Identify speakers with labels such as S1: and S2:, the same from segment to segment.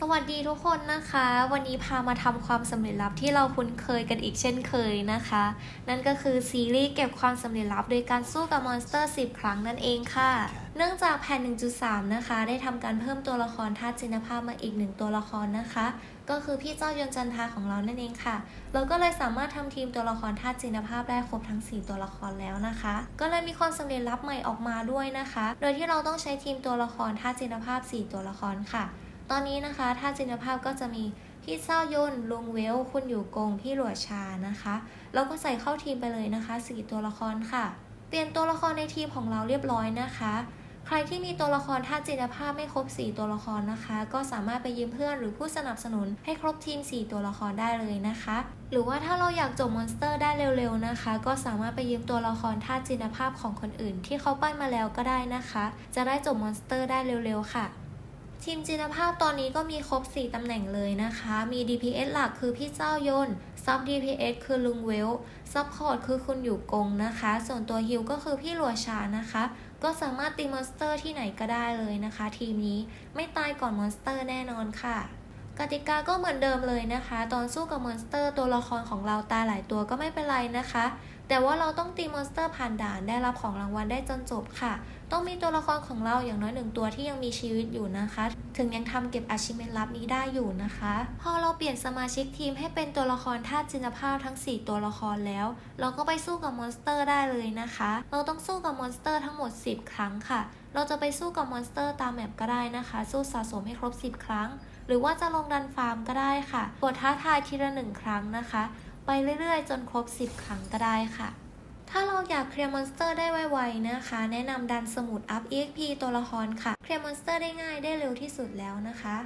S1: สวัสดีทุกคนนะคะ วันนี้พามาทำความสำเร็จลับที่เราคุ้นเคยกันอีกเช่นเคยนะคะ นั่นก็คือซีรีส์เก็บความสำเร็จลับโดยการสู้กับมอนสเตอร์ 10 ครั้งนั่นเองค่ะ เนื่องจากแผ่น 1.3 นะคะ ได้ทำการเพิ่มตัวละครธาตุจินภาพมาอีกหนึ่งตัวละครนะคะ ก็คือพี่เจ้ายนจันทาของเรานั่นเองค่ะ เราก็เลยสามารถทำทีมตัวละครธาตุจินภาพได้ครบทั้ง 4 ตัวละครแล้วนะคะ ก็เลยมีความสำเร็จลับใหม่ออกมาด้วยนะคะ โดยที่เราต้องใช้ทีมตัวละครธาตุจินภาพ 4 ตัวละครค่ะ ตอนนี้นะคะธาตุจินภาพก็จะมีพี่เศร้ายนลุงเวล คุณอยู่กง พี่หลวชานะคะ แล้วก็ใส่เข้าทีมไปเลยนะคะ4ตัวละครค่ะ เปลี่ยนตัวละครในทีมของเราเรียบร้อยนะคะ ใครที่มีตัวละครธาตุจินภาพไม่ครบ 4 ตัวละครนะคะ ก็สามารถไปยืมเพื่อนหรือผู้สนับสนุนให้ครบทีม 4 ตัวละครได้เลยนะคะ หรือว่าถ้าเราอยากจบมอนสเตอร์ได้เร็วๆนะคะ ก็สามารถไปยืมตัวละครธาตุจินภาพของคนอื่น ที่เขาปั้นมาแล้วก็ได้นะคะ จะได้จบมอนสเตอร์ได้เร็วๆค่ะ ทีมจินภาพตอนนี้ก็มีครบ 4 ตำแหน่งเลยนะคะ มี DPS หลักคือพี่เจ้ายนซับ DPS คือลุงเวล ซับพอร์ตคือคุณอยู่กงนะคะ ส่วนตัวฮิลก็คือพี่หลัวชานะคะ ก็สามารถตีมอนสเตอร์ที่ไหนก็ได้เลยนะคะ ทีมนี้ไม่ตายก่อนมอนสเตอร์แน่นอนค่ะ กติกาก็เหมือนเดิมเลยนะคะ ตอนสู้กับมอนสเตอร์ ตัวละครของเราตายหลายตัวก็ไม่เป็นไรนะคะแต่ว่าเราต้องตีมอนสเตอร์ผ่านด่านได้รับของรางวัลได้จนจบค่ะ ต้องมีตัวละครของเราอย่างน้อยหนึ่งตัวที่ยังมีชีวิตอยู่นะคะ ถึงยังทำเก็บอาชิเมนลับนี้ได้อยู่นะคะ พอเราเปลี่ยนสมาชิกทีมให้เป็นตัวละครธาตุจินภาพทั้ง 4 ตัวละครแล้ว เราก็ไปสู้กับมอนสเตอร์ได้เลยนะคะ เราต้องสู้กับมอนสเตอร์ทั้งหมด 10 ครั้งค่ะ เราจะไปสู้กับมอนสเตอร์ตามแมปก็ได้นะคะ สู้สะสมให้ครบ 10 ครั้ง หรือว่าจะลงดันฟาร์มก็ได้ค่ะกดท้าทายทีละหนึ่งครั้งนะคะ ไปเรื่อยๆ จนครบ 10 ครั้งก็ได้ค่ะ ถ้าเราอยากเคลียร์มอนสเตอร์ได้ไวๆนะคะ แนะนำดันสมุดอัพ EXP ตัวละครค่ะ เคลียร์มอนสเตอร์ได้ง่ายได้เร็วที่สุดแล้วนะคะ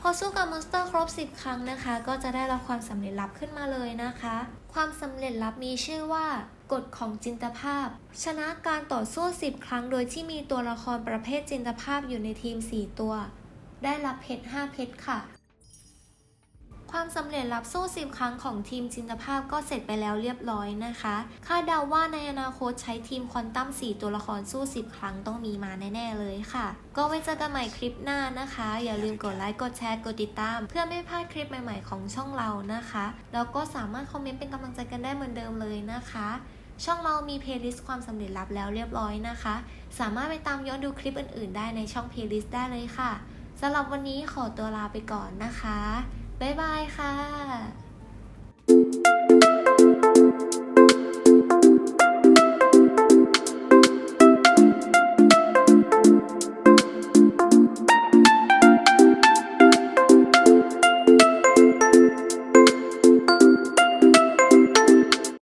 S1: พอสู้กับมอนสเตอร์ครบ 10 ครั้งนะคะ ก็จะได้รับความสำเร็จลับขึ้นมาเลยนะคะ ความสำเร็จลับมีชื่อว่ากฎของจินตภาพ ชนะการต่อสู้ 10 ครั้งโดยที่มีตัวละครประเภทจินตภาพอยู่ในทีม 4 ตัว ได้รับเพชร 5 เพชรค่ะ ความสำเร็จรับสู้ 10 ครั้งของทีมจินตภาพก็เสร็จไปแล้วเรียบร้อยนะคะคาดเดาว่าในอนาคตใช้ทีมควอนตัม 4 ตัวละครสู้ 10 ครั้งต้องมีมาแน่ ๆ เลยค่ะ ก็ไว้เจอกันใหม่คลิปหน้านะคะ อย่าลืมกดไลค์กดแชร์กดติดตาม เพื่อไม่พลาดคลิปใหม่ ๆ ของช่องเรานะคะ แล้วก็สามารถคอมเมนต์เป็นกำลังใจกันได้เหมือนเดิมเลยนะคะ ช่องเรามีเพลย์ลิสต์ความสำเร็จลับแล้วเรียบร้อยนะคะ สามารถไปตามย้อนดูคลิปอื่น ๆ ได้ในช่องเพลย์ลิสต์ได้เลยค่ะสำหรับวันนี้ขอตัวลาไปก่อนนะคะ บ๊ายบายค่ะ